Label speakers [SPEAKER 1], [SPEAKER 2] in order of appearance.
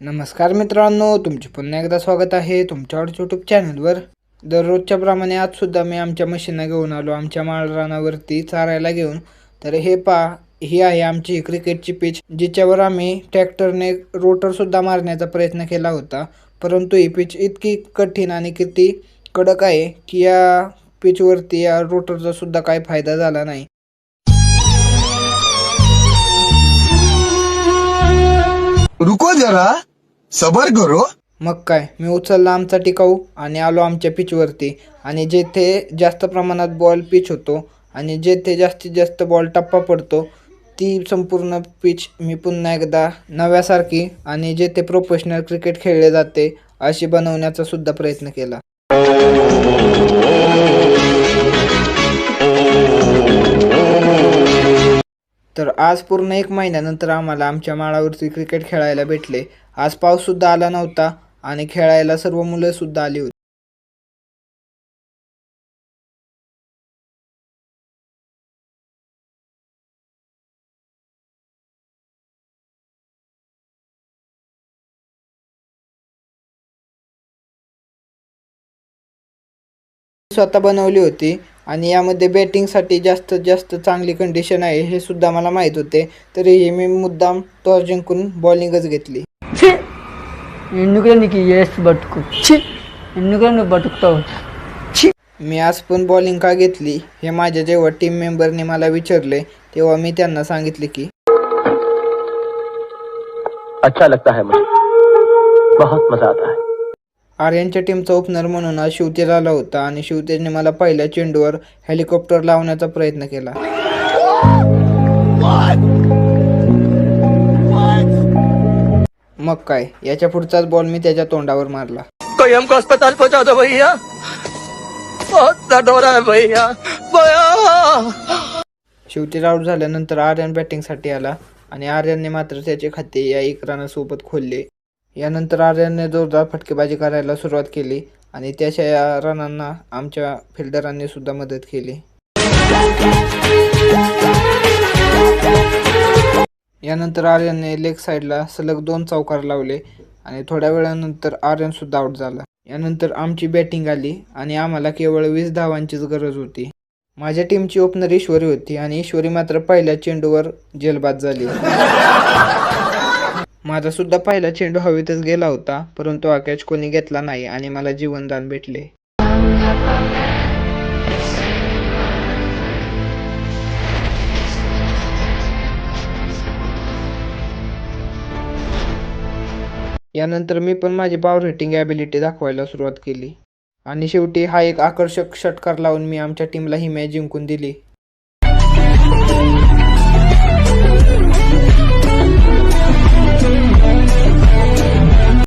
[SPEAKER 1] नमस्कार मित्रांनो तुमचे पुन्हा एकदा स्वागत आहे तुमच्या आवडच्या यूट्यूब चॅनलवर दररोजच्या प्रमाणे आज सुद्धा मी आमच्या मशीनं घेऊन आलो आमच्या माळरानावरती चारायला घेऊन. तर हे पा ही आहे आमची क्रिकेटची पिच जिच्यावर आम्ही ट्रॅक्टरने रोटरसुद्धा मारण्याचा प्रयत्न केला होता. परंतु ही पिच इतकी कठीण आणि किती कडक आहे की या पिचवरती या रोटरचा सुद्धा काही फायदा झाला नाही.
[SPEAKER 2] रुको जरा. सबर करो.
[SPEAKER 1] मग काय मी उचलला आमचा टिकाऊ आणि आलो आमच्या पिचवरती. आणि जेथे जास्त प्रमाणात बॉल पिच होतो आणि जेथे जास्तीत जास्त बॉल टप्पा पडतो ती संपूर्ण पिच मी पुन्हा एकदा नव्यासारखी आणि जेथे प्रोफेशनल क्रिकेट खेळले जाते अशी बनवण्याचा सुद्धा प्रयत्न केला. तर आज पूर्ण एक महिन्यानंतर आम्हाला आमच्या माळावरती क्रिकेट खेळायला भेटले. आज पाऊससुद्धा आला नव्हता आणि खेळायला सर्व मुलंसुद्धा आली होती. स्वतः बनवली होती. आणि यामध्ये बॅटिंगसाठी जास्त जास्त चांगली कंडिशन आहे हे सुद्धा मला माहीत होते. तरीही मी मुद्दाम टॉस जिंकून बॉलिंगच घेतली. मी आज पण बॉलिंग का घेतली हे माझ्या जेव्हा टीम मेंबरने मला विचारले तेव्हा मी त्यांना सांगितले की
[SPEAKER 3] अच्छा लगता है मुझे. बहुत मजा आता है.
[SPEAKER 1] आर्यनच्या टीमचा ओपनर म्हणून आज शिवतेज आला होता आणि शिवतेजने मला पहिल्या चेंडूवर हेलिकॉप्टर लावण्याचा प्रयत्न केला. मग काय? याच्या पुढचाच बॉल मी त्याच्या तोंडावर मारला.
[SPEAKER 3] हमको अस्पताल पहुंचा दो भैया। बहुत दर्द हो रहा है भैया। भैया।
[SPEAKER 1] शिवतेज आऊट झाल्यानंतर आर्यन बॅटिंगसाठी आला आणि आर्यनने मात्र त्याचे खाते या एक रनासोबत खोलले. यानंतर आर्यनने जोरदार फटकेबाजी करायला सुरुवात केली आणि त्याच्या या रनांना आमच्या फिल्डरांनी सुद्धा मदत केली. यानंतर आर्यनने लेग साईडला सलग दोन चौकार लावले आणि थोड्या वेळानंतर आर्यन सुद्धा आऊट झाला. यानंतर आमची बॅटिंग आली आणि आम्हाला केवळ वीस धावांचीच गरज होती. माझ्या टीमची ओपनर ईश्वरी होती आणि ईश्वरी मात्र पहिल्या चेंडूवर जेलबाद झाली. माझा सुद्धा पहिला चेंडू हवेतच गेला होता परंतु हा कॅच कोणी घेतला नाही आणि मला जीवनदान भेटले. यानंतर मी पण माझी पॉवर हिटिंग ॲबिलिटी दाखवायला सुरुवात केली. आणि शेवटी हा एक आकर्षक षटकार लावून मी आमच्या टीमला ही मॅच जिंकून दिली.